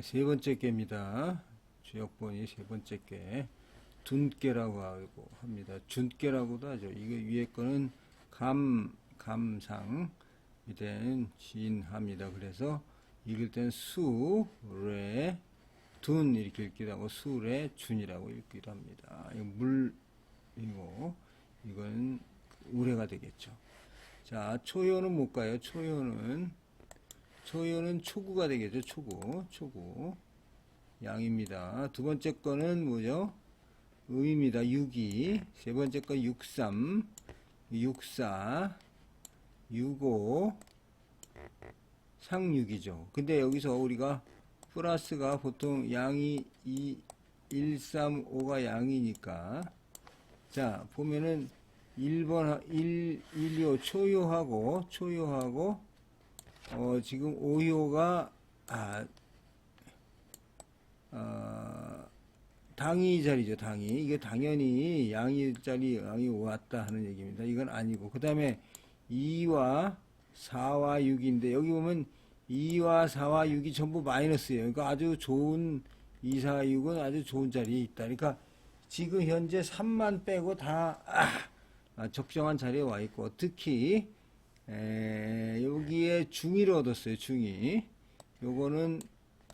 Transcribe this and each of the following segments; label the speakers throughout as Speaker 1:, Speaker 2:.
Speaker 1: 세 번째 개입니다. 주역본이 세 번째 개. 둔께라고 하고 합니다. 준께라고도 하죠. 이거 위에 거는 감, 감상, 밑에는 진합니다. 그래서 읽을 땐 수, 레, 둔 이렇게 읽기도 하고 수 레, 준이라고 읽기도 합니다. 이거 물이고 이건 우레가 되겠죠. 자, 초효는 못 가요. 초효는 초효는 초구가 되겠죠. 초구, 초구. 양입니다. 두 번째 거는 뭐죠? 의입니다. 6이. 세 번째 거 63, 64, 65, 상육이죠. 근데 여기서 우리가 플러스가 보통 양이 2, 1, 3, 5가 양이니까 자, 보면은 1번, 1, 1, 2, 5 초효하고, 초효하고, 어, 지금 5효가, 아, 어, 당이 자리죠, 당이. 이게 당연히 양이 자리, 양이 왔다 하는 얘기입니다. 이건 아니고. 그 다음에 2와 4와 6인데, 여기 보면 2와 4와 6이 전부 마이너스예요. 그러니까 아주 좋은 2, 4, 6은 아주 좋은 자리에 있다. 그러니까 지금 현재 3만 빼고 다, 아, 아, 적정한 자리에 와 있고, 특히, 에, 여기에 중의를 얻었어요, 중의. 요거는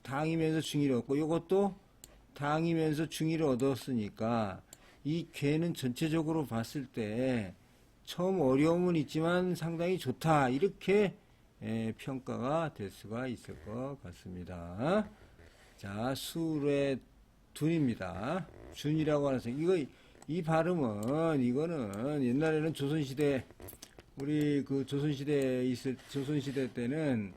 Speaker 1: 당이면서 중의를 얻고, 요것도 당이면서 중의를 얻었으니까, 이 괴는 전체적으로 봤을 때, 처음 어려움은 있지만 상당히 좋다. 이렇게 에, 평가가 될 수가 있을 것 같습니다. 자, 술의 둔입니다. 준이라고 하는 생 이거 이 발음은 이거는 옛날에는 조선시대 우리 그 조선시대에 있을 조선시대 때는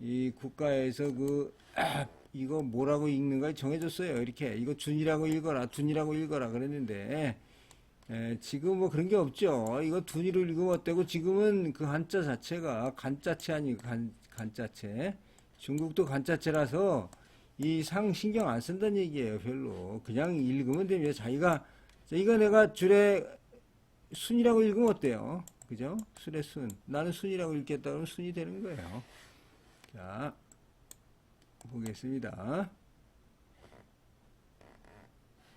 Speaker 1: 이 국가에서 그 아, 이거 뭐라고 읽는가 정해줬어요. 이렇게 이거 준이라고 읽어라, 둔이라고 읽어라 그랬는데 에, 지금 뭐 그런 게 없죠. 이거 둔이를 읽으면 어때고 지금은 그 한자 자체가 간자체 아니고 간, 간자체. 중국도 간자체라서 이 상 신경 안 쓴다는 얘기예요. 별로. 그냥 읽으면 됩니다. 자기가 자, 이거 내가 줄에 순이라고 읽으면 어때요? 그죠? 술의 순. 나는 순이라고 읽겠다 그러면 순이 되는 거예요. 자, 보겠습니다.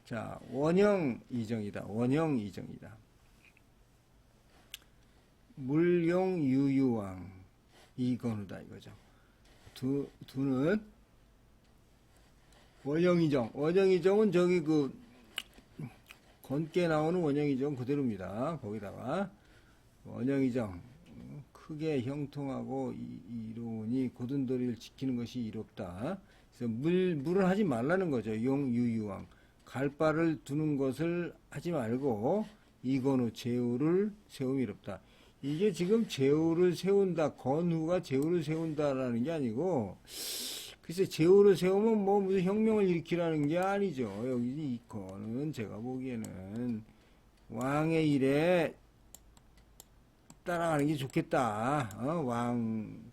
Speaker 1: 자, 원형 이정이다. 원형 이정이다. 물용 유유왕 이건우다 이거죠. 두 두는 원형 이정. 원형 이정은 저기 그 건께 나오는 원형 이정 그대로입니다. 거기다가 원형 이정 크게 형통하고 이- 이로우니 고든 도리를 지키는 것이 이롭다. 그래서 물 물을 하지 말라는 거죠. 용 유유왕. 갈바를 두는 것을 하지 말고 이건우 제후를 세움이 이롭다. 이게 지금 제후를 세운다. 건후가 제후를 세운다라는 게 아니고 글쎄 제후를 세우면 뭐 무슨 혁명을 일으키라는 게 아니죠. 여기 이 건은 제가 보기에는 왕의 일에 따라가는 게 좋겠다. 어? 왕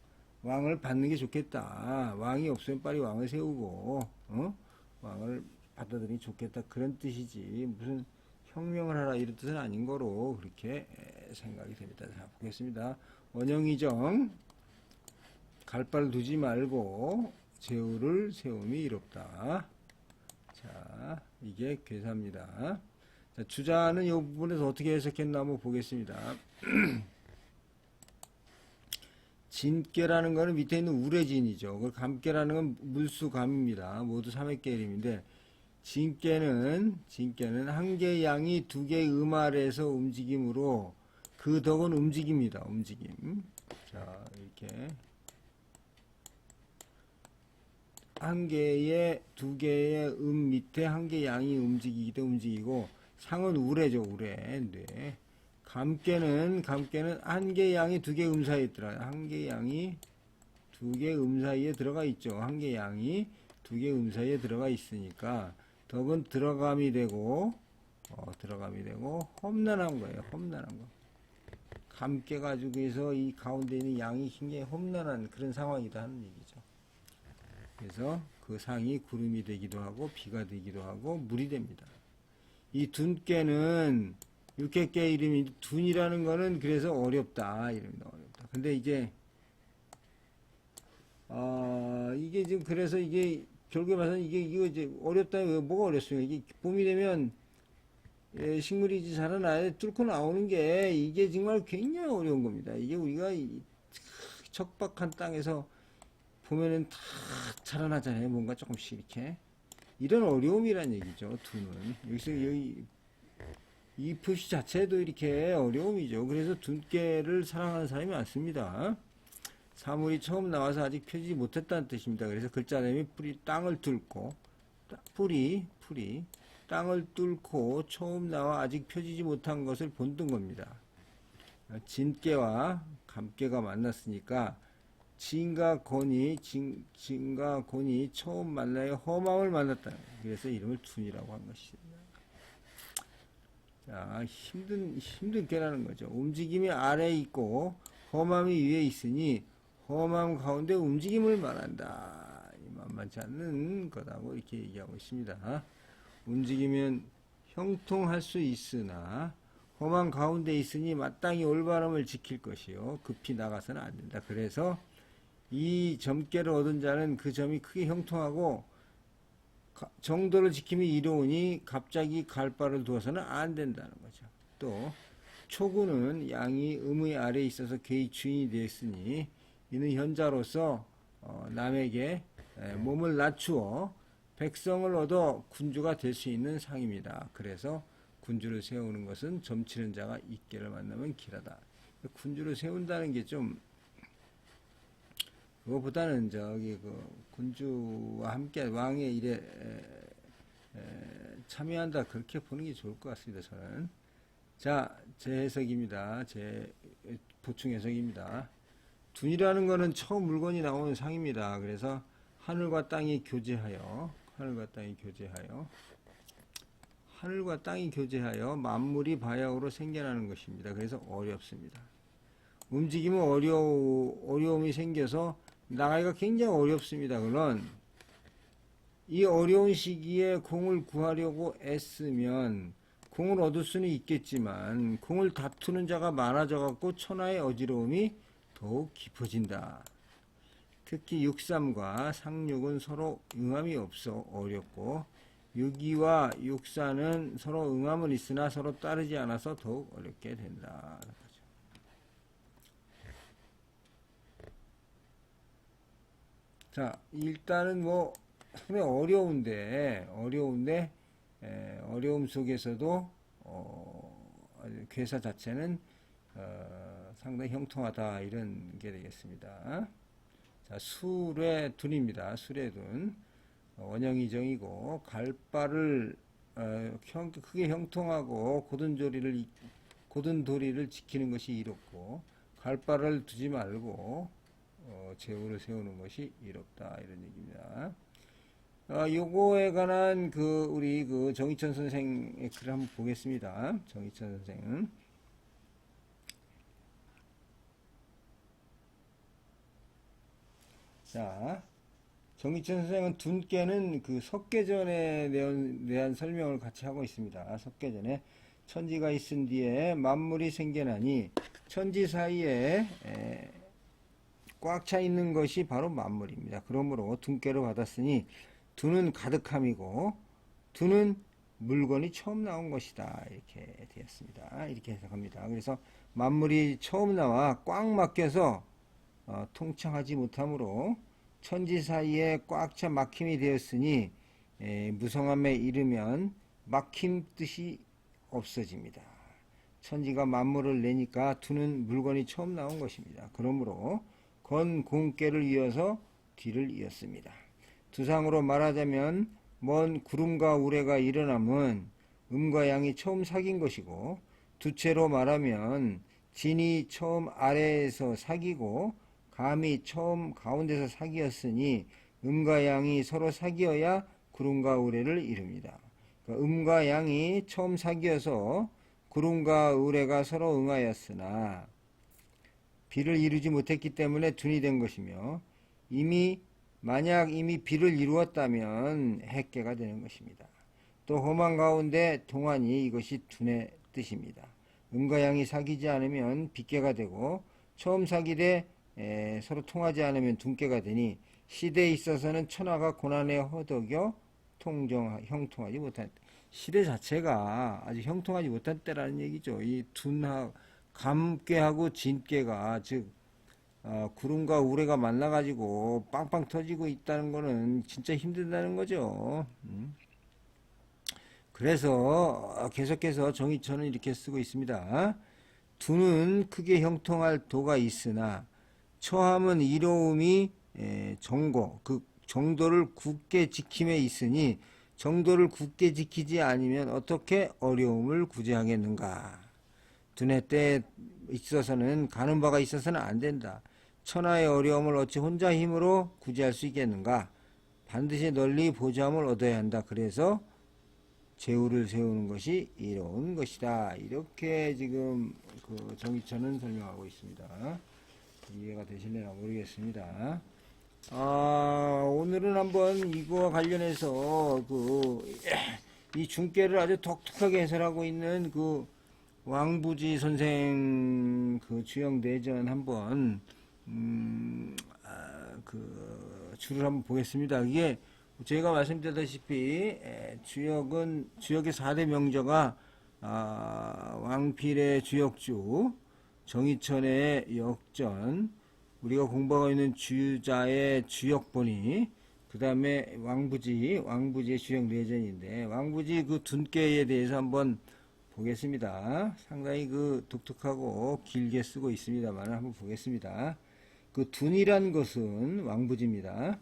Speaker 1: 왕을 받는 게 좋겠다. 왕이 없으면 빨리 왕을 세우고 어? 왕을 받아들이는 게 좋겠다. 그런 뜻이지 무슨 혁명을 하라 이런 뜻은 아닌 거로 그렇게 에, 생각이 됩니다. 자 보겠습니다. 원영이정 갈바를 두지 말고 제후를 세움이 이롭다. 자 이게 괴사입니다. 자, 주자는 이 부분에서 어떻게 해석했나 한번 보겠습니다. 진깨라는 거는 밑에 있는 우레진이죠. 그 감깨라는 건 물수감입니다. 모두 3의 깨림인데 진깨는 진깨는 한 개의 양이 두 개의 음알에서 움직임으로 그 덕은 움직입니다. 움직임. 자 이렇게 한 개의 두 개의 음 밑에 한 개의 양이 움직이기도 움직이고 상은 우레죠 우레 네. 감깨는 감깨는 한 개의 양이 두 개의 음 사이에 들어요. 한 개의 양이 두 개의 음 사이에 들어가 있죠. 한 개의 양이 두 개의 음 사이에 들어가 있으니까 덕은 들어감이 되고 어, 들어감이 되고 험난한 거예요. 험난한 거. 감깨 가지고 해서 이 가운데 있는 양이 굉장히 험난한 그런 상황이다 하는 얘기죠. 그래서 그 상이 구름이 되기도 하고 비가 되기도 하고 물이 됩니다. 이 둔깨는 육개깨 이름이 둔이라는 거는 그래서 어렵다 이름이 어렵다. 근데 이제 어, 이게 지금 그래서 이게 결국에 봐서 이게 이거 이제 어렵다 왜 뭐가 어렵습니까? 이게 봄이 되면 예, 식물이 이제 자라나야 뚫고 나오는 게 이게 정말 굉장히 어려운 겁니다. 이게 우리가 이 척박한 땅에서 보면은 다 자라나잖아요. 뭔가 조금씩 이렇게 이런 어려움이란 얘기죠. 두는 여기서 여기 이 표시 자체도 이렇게 어려움이죠. 그래서 두께를 사랑하는 사람이 많습니다. 사물이 처음 나와서 아직 펴지지 못했다는 뜻입니다. 그래서 글자됨이 뿌리 땅을 뚫고 따- 뿌리 뿌리 땅을 뚫고 처음 나와 아직 펴지지 못한 것을 본뜬 겁니다. 진깨와 감깨가 만났으니까 진과 건이 진, 진과 건이 처음 만나여 허망을 만났다. 그래서 이름을 둔이라고 한 것입니다. 자, 힘든 깨라는 거죠. 움직임이 아래에 있고 험함이 위에 있으니 험함 가운데 움직임을 말한다. 이 만만치 않는 거다고 이렇게 얘기하고 있습니다. 움직이면 형통할 수 있으나 험한 가운데 있으니 마땅히 올바름을 지킬 것이요 급히 나가서는 안 된다. 그래서 이 점괘를 얻은 자는 그 점이 크게 형통하고 가- 정도를 지킴이 이로우니 갑자기 갈 바를 두어서는 안 된다는 거죠. 또 초구는 양이 음의 아래에 있어서 그의 주인이 되었으니 이는 현자로서 어, 남에게 에, 몸을 낮추어 백성을 얻어 군주가 될 수 있는 상입니다. 그래서 군주를 세우는 것은 점치는 자가 있게를 만나면 길하다. 군주를 세운다는 게좀 그거보다는 저기 그 군주와 함께 왕의 일에 에, 에, 참여한다 그렇게 보는 게 좋을 것 같습니다. 저는 자 제 해석입니다. 제 보충 해석입니다. 둔이라는 것은 처음 물건이 나오는 상입니다. 그래서 하늘과 땅이 교제하여 하늘과 땅이 교제하여 하늘과 땅이 교제하여 만물이 바야흐로 생겨나는 것입니다. 그래서 어렵습니다. 움직이면 어려 어려움이 생겨서 나가기가 굉장히 어렵습니다. 그런 이 어려운 시기에 공을 구하려고 애쓰면 공을 얻을 수는 있겠지만 공을 다투는 자가 많아져 갖고 천하의 어지러움이 더욱 깊어진다. 특히 육삼과 상육은 서로 응함이 없어 어렵고 육이와 육사는 서로 응함은 있으나 서로 따르지 않아서 더욱 어렵게 된다. 자, 일단은 뭐 상당히 어려운데 어려운데 에, 어려움 속에서도 어, 괴사 자체는 어, 상당히 형통하다 이런 게 되겠습니다. 자, 수레 둔입니다. 수레 둔 어, 원형이정이고 갈바를 어, 형, 크게 형통하고 고든 조리를 이- 고든 도리를 지키는 것이 이롭고 갈바를 두지 말고 어, 제후를 세우는 것이 이롭다 이런 얘기입니다. 어, 요거에 관한 그 우리 그 정희천 선생의 글을 한번 보겠습니다. 정희천 선생은 자 정희천 선생은 둔께는 그 석계전에 대한, 대한 설명을 같이 하고 있습니다. 석계전에 천지가 있은 뒤에 만물이 생겨나니 천지 사이에 에, 꽉 차 있는 것이 바로 만물입니다. 그러므로 둔께를 받았으니 두는 가득함이고 두는 물건이 처음 나온 것이다 이렇게 되었습니다. 이렇게 해석합니다. 그래서 만물이 처음 나와 꽉 막혀서 어, 통창하지 못하므로 천지 사이에 꽉 차 막힘이 되었으니 에, 무성함에 이르면 막힘 뜻이 없어집니다. 천지가 만물을 내니까 두는 물건이 처음 나온 것입니다. 그러므로 건 공께를 이어서 뒤를 이었습니다. 두상으로 말하자면 먼 구름과 우레가 일어남은 음과 양이 처음 사귄 것이고 두채로 말하면 진이 처음 아래에서 사귀고 감이 처음 가운데서 사귀었으니 음과 양이 서로 사귀어야 구름과 우레를 이룹니다. 그러니까 음과 양이 처음 사귀어서 구름과 우레가 서로 응하였으나 비를 이루지 못했기 때문에 둔이 된 것이며 이미 만약 이미 비를 이루었다면 핵계가 되는 것입니다. 또 험한 가운데 동안이 이것이 둔의 뜻입니다. 음과 양이 사귀지 않으면 빗계가 되고 처음 사귀되 에, 서로 통하지 않으면 둔계가 되니 시대에 있어서는 천하가 고난에 허덕여 통정 형통하지 못한 시대 자체가 아주 형통하지 못한 때라는 얘기죠. 이 둔하 감깨하고 진깨가 즉 어, 구름과 우레가 만나가지고 빵빵 터지고 있다는 거는 진짜 힘든다는 거죠. 음. 그래서 계속해서 정의천은 이렇게 쓰고 있습니다. 두는 크게 형통할 도가 있으나 처함은 이로움이 에, 정고 그 정도를 굳게 지킴에 있으니 정도를 굳게 지키지 아니면 어떻게 어려움을 구제하겠는가 두뇌 때 있어서는 가는 바가 있어서는 안 된다. 천하의 어려움을 어찌 혼자 힘으로 구제할 수 있겠는가? 반드시 널리 보좌함을 얻어야 한다. 그래서 제우를 세우는 것이 이로운 것이다. 이렇게 지금 그 정의천은 설명하고 있습니다. 이해가 되실려나 모르겠습니다. 아, 오늘은 한번 이거와 관련해서 그, 이 중계를 아주 독특하게 해설하고 있는 그 왕부지 선생 그 주역 내전 한번, 음, 아, 그, 줄을 한번 보겠습니다. 이게 제가 말씀드렸다시피 에, 주역은, 주역의 4대 명저가 아, 왕필의 주역주, 정의천의 역전, 우리가 공부하고 있는 주자의 주역본이, 그 다음에 왕부지, 왕부지의 주역 내전인데, 왕부지 그 둔께에 대해서 한번 보겠습니다. 상당히 그 독특하고 길게 쓰고 있습니다만 한번 보겠습니다. 그 둔이란 것은 왕부지입니다.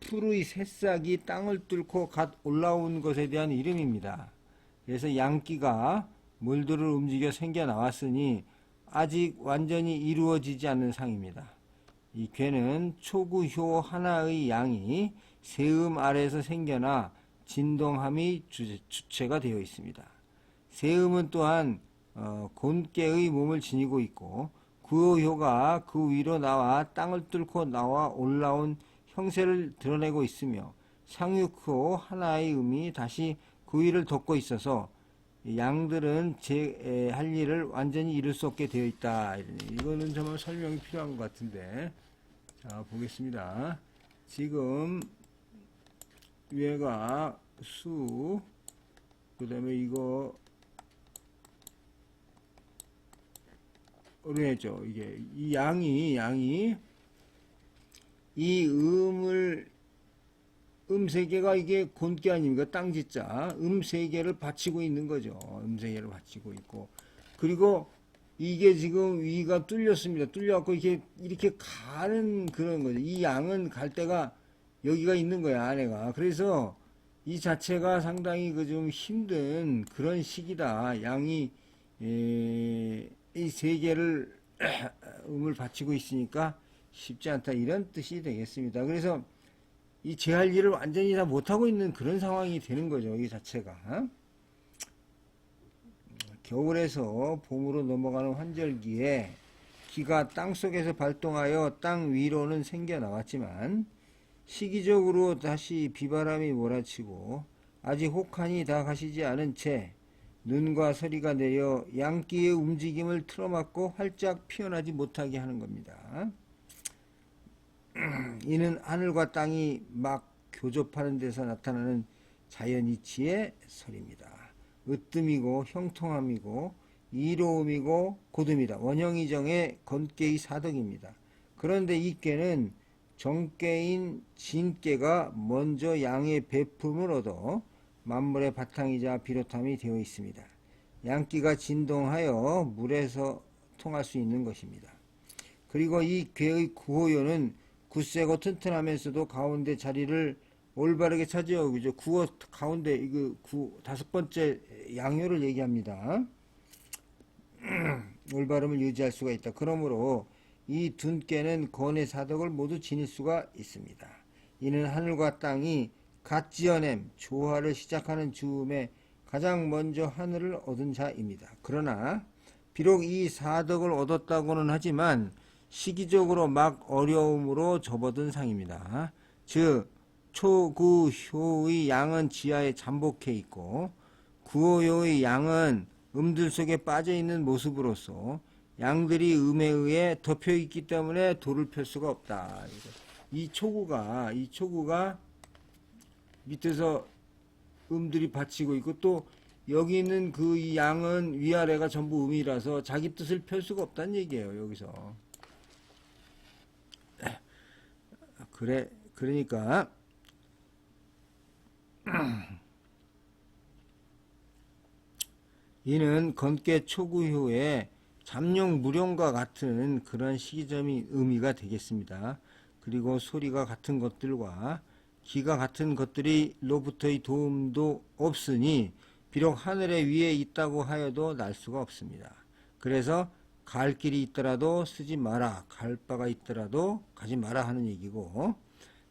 Speaker 1: 푸르의 새싹이 땅을 뚫고 갓 올라온 것에 대한 이름입니다. 그래서 양기가 물들을 움직여 생겨 나왔으니 아직 완전히 이루어지지 않는 상입니다. 이 괴는 초구효 하나의 양이 세음 아래에서 생겨나 진동함이 주체, 가 되어 있습니다. 세음은 또한 어, 곤깨의 몸을 지니고 있고 구효효가 그 위로 나와 땅을 뚫고 나와 올라온 형세를 드러내고 있으며 상육호 하나의 음이 다시 그 위를 덮고 있어서 양들은 제 할 일을 완전히 이룰 수 없게 되어 있다. 이거는 정말 설명이 필요한 것 같은데. 자, 보겠습니다. 지금 위에가 수, 그 다음에 이거, 어려죠 이게, 이 양이, 양이, 이 음을 음 세 개가 이게 곤기 아닙니까? 땅지자. 음 세 개를 받치고 있는 거죠. 음 세 개를 받치고 있고. 그리고 이게 지금 위가 뚫렸습니다. 뚫려갖고 이렇게, 이렇게 가는 그런 거죠. 이 양은 갈 데가 여기가 있는 거야, 안에가. 그래서 이 자체가 상당히 그 좀 힘든 그런 시기다. 양이, 이 세 개를 음을 받치고 있으니까 쉽지 않다. 이런 뜻이 되겠습니다. 그래서 이 제 할 일을 완전히 다 못하고 있는 그런 상황이 되는 거죠. 이 자체가. 겨울에서 봄으로 넘어가는 환절기에 기가 땅 속에서 발동하여 땅 위로는 생겨 나왔지만 시기적으로 다시 비바람이 몰아치고 아직 혹한이 다 가시지 않은 채 눈과 서리가 내려 양기의 움직임을 틀어막고 활짝 피어나지 못하게 하는 겁니다. 이는 하늘과 땅이 막 교접하는 데서 나타나는 자연이치의 설입니다. 으뜸이고 형통함이고 이로움이고 고듬이다. 원형이정의 건깨의 사덕입니다. 그런데 이 깨는 정깨인 진깨가 먼저 양의 배품을 얻어 만물의 바탕이자 비롯함이 되어 있습니다. 양기가 진동하여 물에서 통할 수 있는 것입니다. 그리고 이 괴의 구호요는 굳세고 튼튼하면서도 가운데 자리를 올바르게 차지하고 그죠. 구어 가운데 이거 구 다섯 번째 양효를 얘기합니다. 올바름을 유지할 수가 있다. 그러므로 이 둔께는 건의 사덕을 모두 지닐 수가 있습니다. 이는 하늘과 땅이 갓 지어냄 조화를 시작하는 즈음에 가장 먼저 하늘을 얻은 자입니다. 그러나 비록 이 사덕을 얻었다고는 하지만 시기적으로 막 어려움으로 접어든 상입니다. 즉 초구효의 양은 지하에 잠복해 있고 구호효의 양은 음들 속에 빠져 있는 모습으로서 양들이 음에 의해 덮여 있기 때문에 돌을 펼 수가 없다. 이 초구가 이 초구가 밑에서 음들이 받치고 있고 또 여기 있는 그이 양은 위아래가 전부 음이라서 자기 뜻을 펼 수가 없다는 얘기예요 여기서 그래 그러니까 이는 건께 초구효의 잠룡 무령과 같은 그런 시기점이 의미가 되겠습니다. 그리고 소리가 같은 것들과 기가 같은 것들이 로부터의 도움도 없으니 비록 하늘의 위에 있다고 하여도 날 수가 없습니다. 그래서 갈 길이 있더라도 쓰지 마라. 갈 바가 있더라도 가지 마라 하는 얘기고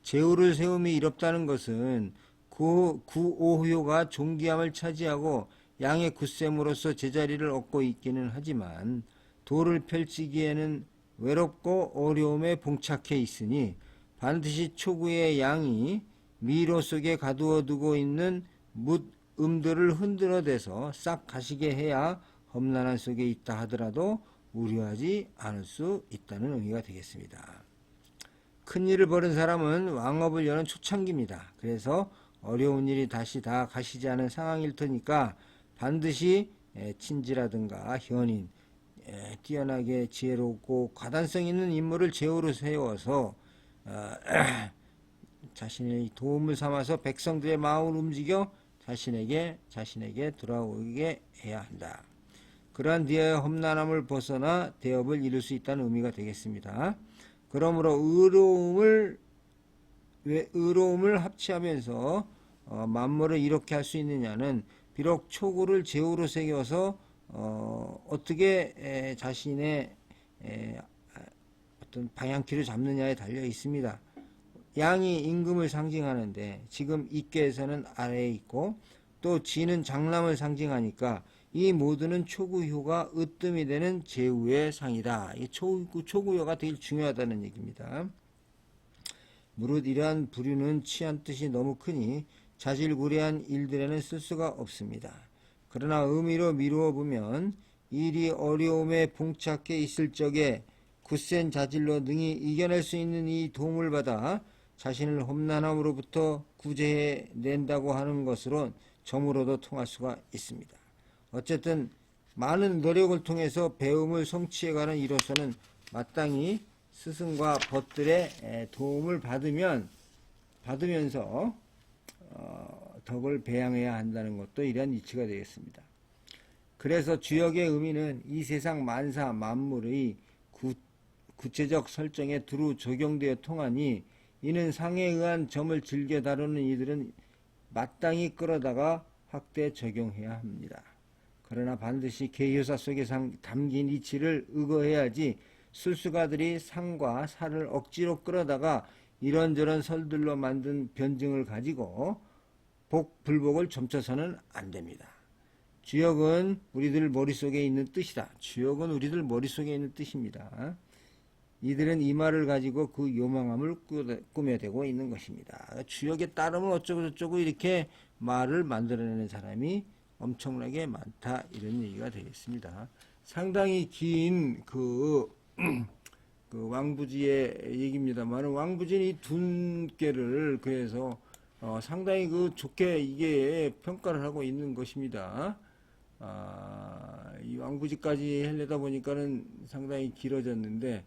Speaker 1: 제후를 세움이 이롭다는 것은 그 구오효가 존귀함을 차지하고 양의 굳셈으로서 제자리를 얻고 있기는 하지만 도를 펼치기에는 외롭고 어려움에 봉착해 있으니 반드시 초구의 양이 미로 속에 가두어 두고 있는 묻 음들을 흔들어대서 싹 가시게 해야 험난한 속에 있다 하더라도 우려하지 않을 수 있다는 의미가 되겠습니다. 큰 일을 벌인 사람은 왕업을 여는 초창기입니다. 그래서 어려운 일이 다시 다 가시지 않은 상황일 테니까 반드시 에, 친지라든가 현인, 에, 뛰어나게 지혜롭고 가단성 있는 인물을 제후로 세워서 어, 자신의 도움을 삼아서 백성들의 마음을 움직여 자신에게 자신에게 돌아오게 해야 한다. 그러한 뒤에 험난함을 벗어나 대업을 이룰 수 있다는 의미가 되겠습니다. 그러므로 의로움을 왜 의로움을 합치하면서 어, 만물을 이렇게 할 수 있느냐는 비록 초구를 제후로 새겨서 어, 어떻게 에, 자신의 에, 아, 어떤 방향키를 잡느냐에 달려 있습니다. 양이 임금을 상징하는데 지금 이께에서는 아래에 있고 또 쥐는 장남을 상징하니까 이 모두는 초구효가 으뜸이 되는 제후의 상이다. 이 초구, 초구효가 되게 중요하다는 얘기입니다. 무릇 이러한 부류는 취한 뜻이 너무 크니 자질구레한 일들에는 쓸 수가 없습니다. 그러나 의미로 미루어 보면 일이 어려움에 봉착해 있을 적에 굳센 자질로 능히 이겨낼 수 있는 이 도움을 받아 자신을 험난함으로부터 구제해 낸다고 하는 것으로 점으로도 통할 수가 있습니다. 어쨌든 많은 노력을 통해서 배움을 성취해가는 이로서는 마땅히 스승과 벗들의 도움을 받으면 받으면서 어, 덕을 배양해야 한다는 것도 이러한 이치가 되겠습니다. 그래서 주역의 의미는 이 세상 만사 만물의 구, 구체적 설정에 두루 적용되어 통하니 이는 상에 의한 점을 즐겨 다루는 이들은 마땅히 끌어다가 확대 적용해야 합니다. 그러나 반드시 개효사 속에 담긴 이치를 의거해야지 술수가들이 상과 사를 억지로 끌어다가 이런저런 설들로 만든 변증을 가지고 복, 불복을 점쳐서는 안 됩니다. 주역은 우리들 머릿속에 있는 뜻이다. 주역은 우리들 머릿속에 있는 뜻입니다. 이들은 이 말을 가지고 그 요망함을 꾸며대고 있는 것입니다. 주역에 따르면 어쩌고 저쩌고 이렇게 말을 만들어내는 사람이 엄청나게 많다. 이런 얘기가 되겠습니다. 상당히 긴 그, 그 왕부지의 얘기입니다만 왕부진이 둔께를 그래서 어, 상당히 그 좋게 이게 평가를 하고 있는 것입니다. 아, 이 왕부지까지 하려다 보니까는 상당히 길어졌는데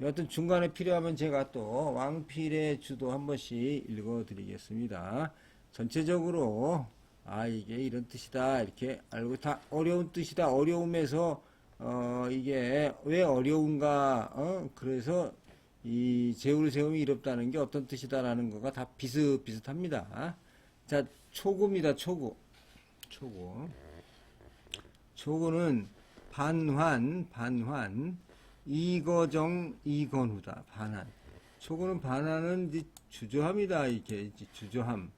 Speaker 1: 여하튼 중간에 필요하면 제가 또 왕필의 주도 한 번씩 읽어 드리겠습니다. 전체적으로 아 이게 이런 뜻이다 이렇게 알고 다 어려운 뜻이다 어려움에서 어 이게 왜 어려운가 어 그래서 이 제우를 세움이 이롭다는 게 어떤 뜻이다라는 거가 다 비슷비슷합니다. 자 초구입니다 초구 초구 초구는 반환 반환 이거정 이건후다 반환 초구는 반환은 이제 주저함이다 이렇게. 주저함.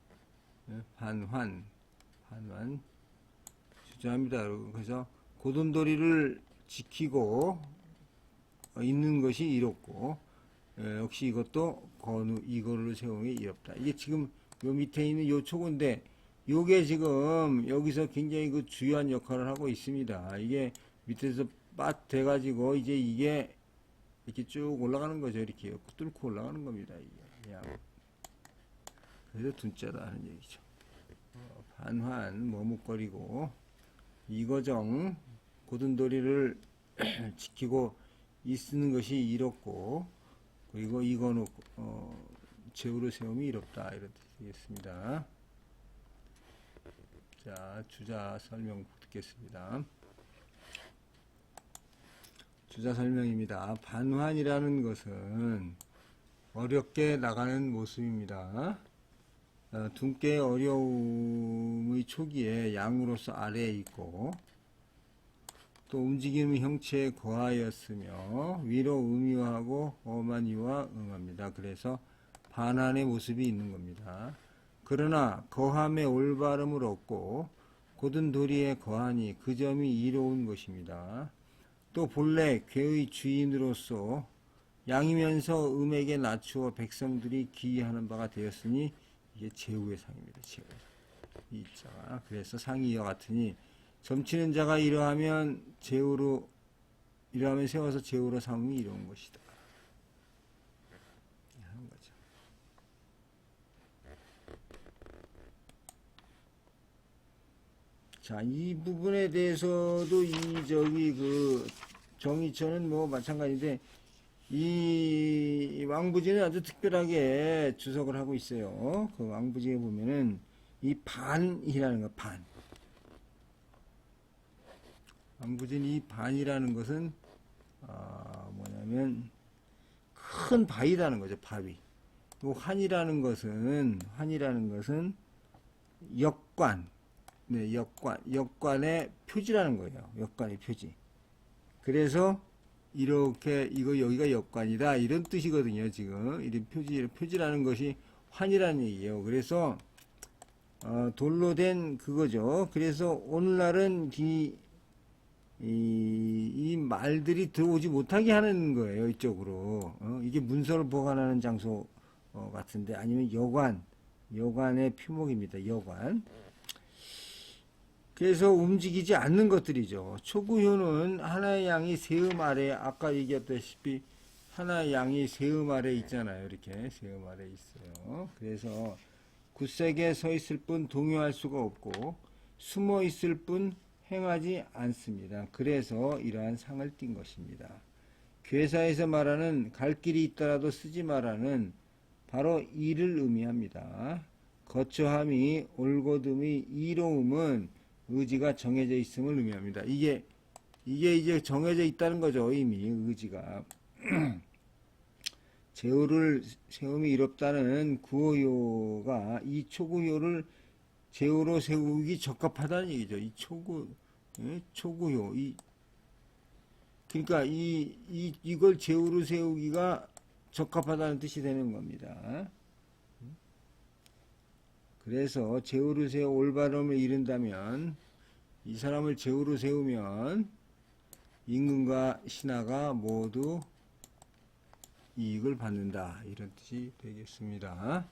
Speaker 1: 예, 반환. 반환. 주저합니다 그래서 고돈도리를 지키고 있는 것이 이롭고 예, 역시 이것도 건우 이거를 세움이 이롭다. 이게 지금 요 밑에 있는 요 초구인데 요게 지금 여기서 굉장히 그 주요한 역할을 하고 있습니다. 이게 밑에서 빠 돼가지고 이제 이게 이렇게 쭉 올라가는 거죠. 이렇게 뚫고 올라가는 겁니다. 이게. 양. 그래서 둔자다 하는 얘기죠. 어, 반환 머뭇거리고 이거정 고든도리를 지키고 있는 것이 이롭고 그리고 이거는 어, 제우로 세움이 이롭다 이런 뜻이겠습니다. 자 주자 설명 듣겠습니다. 주자 설명입니다. 반환이라는 것은 어렵게 나가는 모습입니다. 어, 둔께의 어려움의 초기에 양으로서 아래에 있고 또 움직이는 형체에 거하였으며 위로 음유하고 이와 응합니다. 그래서 반환의 모습이 있는 겁니다. 그러나 거함의 올바름을 얻고 고든 도리에 거하니 그 점이 이로운 것입니다. 또 본래 괴의 주인으로서 양이면서 음에게 낮추어 백성들이 기이하는 바가 되었으니 이게 제후의 상입니다. 제후. 이 자가 그래서 상이 이와 같으니 점치는 자가 이러하면 제후로 이러하면 세워서 제후로 삼음이 이로운 것이다. 하는 거죠. 자, 이 부분에 대해서도 이 저기 그 정의처는 뭐 마찬가지인데 이 왕부지는 아주 특별하게 주석을 하고 있어요. 그 왕부지에 보면은 이 반이라는 거 반. 왕부진 이 반이라는 것은 아, 뭐냐면 큰 바위라는 거죠. 바위. 또 환이라는 것은 환이라는 것은 역관. 네, 역관. 역관의 표지라는 거예요. 역관의 표지. 그래서 이렇게 이거 여기가 역관이다 이런 뜻이거든요. 지금 이런 표지 표지라는 것이 환이라는 얘기예요. 그래서 어, 돌로 된 그거죠. 그래서 오늘날은 이, 이, 이 말들이 들어오지 못하게 하는 거예요. 이쪽으로. 어, 이게 문서를 보관하는 장소 어, 같은데 아니면 여관, 여관의 표목입니다. 여관. 그래서 움직이지 않는 것들이죠. 초구효는 하나의 양이 세음 아래 아까 얘기했다시피 하나의 양이 세음 아래 있잖아요. 이렇게 세음 아래 있어요. 그래서 굳세게 서 있을 뿐 동요할 수가 없고 숨어 있을 뿐 행하지 않습니다. 그래서 이러한 상을 띈 것입니다. 괴사에서 말하는 갈 길이 있더라도 쓰지 말라는 바로 이를 의미합니다. 거처함이 올곧음이 이로움은 의지가 정해져 있음을 의미합니다. 이게 이게 이제 정해져 있다는 거죠. 이미 의지가 제후를 세움이 이롭다는 구호요가 이 초구효를 제후로 세우기 적합하다는 얘기죠. 이 초구 예? 초구효 이 그러니까 이, 이 이걸 제후로 세우기가 적합하다는 뜻이 되는 겁니다. 그래서 제후로 세워 올바름을 이룬다면 이 사람을 제후로 세우면 임금과 신하가 모두 이익을 받는다 이런 뜻이 되겠습니다.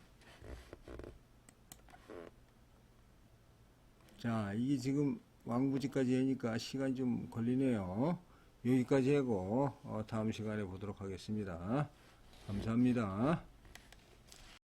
Speaker 1: 자 이게 지금 왕부지까지 하니까 시간이 좀 걸리네요. 여기까지 하고 어, 다음 시간에 보도록 하겠습니다. 감사합니다.